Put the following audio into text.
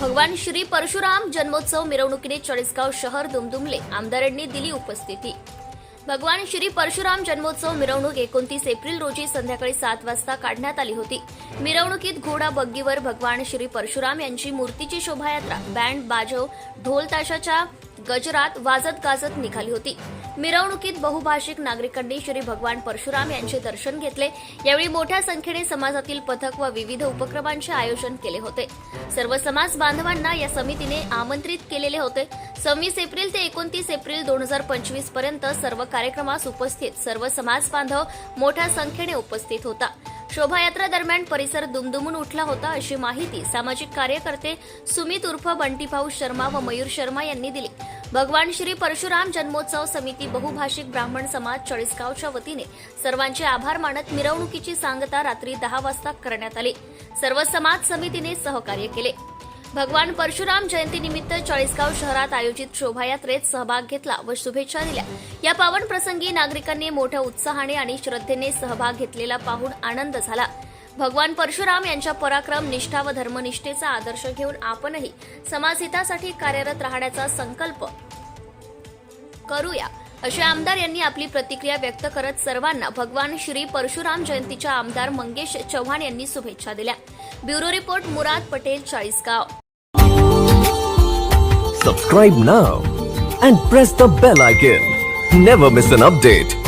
भगवान श्री परशुराम जन्मोत्सव मिरवणुकीने चाळीसगाव शहर दुमदुमले आमदारांनी दिली उपस्थिती. भगवान श्री परशुराम जन्मोत्सव मिरवणूक एकोणतीस एप्रिल रोजी संध्याकाळी सात वाजता काढण्यात आली होती. मिरवणुकीत घोडा बग्गीवर भगवान श्री परशुराम यांची मूर्तीची शोभायात्रा बँड बाजव ढोल ताशाच्या गजरात वाजत गाजत निघाली होती. मिरवणुकीत बहुभाषिक नागरिकांनी श्री भगवान परशुराम यांचे दर्शन घेतले. यावेळी मोठ्या संख्येने समाजातील पथक व विविध उपक्रमांचे आयोजन केले होते. सर्व समाज बांधवांना या समितीने आमंत्रित केलेले होते. सव्वीस एप्रिल ते एकोणतीस एप्रिल दोन हजार पंचवीसपर्यंत सर्व कार्यक्रमास उपस्थित सर्व समाज बांधव मोठ्या संख्येने उपस्थित होता. शोभायात्रा दरम्यान परिसर दुमदुमून उठला होता अशी माहिती सामाजिक कार्यकर्ते सुमित उर्फ बंटीभाऊ शर्मा व मयूर शर्मा यांनी दिली. भगवान श्री परशुराम जन्मोत्सव समिती बहुभाषिक ब्राह्मण समाज चाळीसगावच्या वतीने सर्वांचे आभार मानत मिरवणुकीची सांगता रात्री दहा वाजता करण्यात आली. सर्व समाज समितीने सहकार्य केले. भगवान परशुराम जयंतीनिमित्त चाळीसगाव शहरात आयोजित शोभायात्रेत सहभाग घेतला व शुभेच्छा दिल्या. या पावन प्रसंगी नागरिकांनी मोठ्या उत्साहाने आणि श्रद्धेने सहभाग घेतलेला पाहून आनंद झाला. भगवान परशुराम यांच्या पराक्रम निष्ठा व धर्मनिष्ठेचा आदर्श घेऊन आपणही समाजहितासाठी कार्यरत राहण्याचा संकल्प करूया. असे आमदार यांनी आपली प्रतिक्रिया व्यक्त करत सर्वांना भगवान श्री परशुराम जयंतीच्या आमदार मंगेश चव्हाण यांनी शुभेच्छा दिल्या. Bureau report Murad Patel Chalisgaon. Subscribe now and press the bell icon never miss an update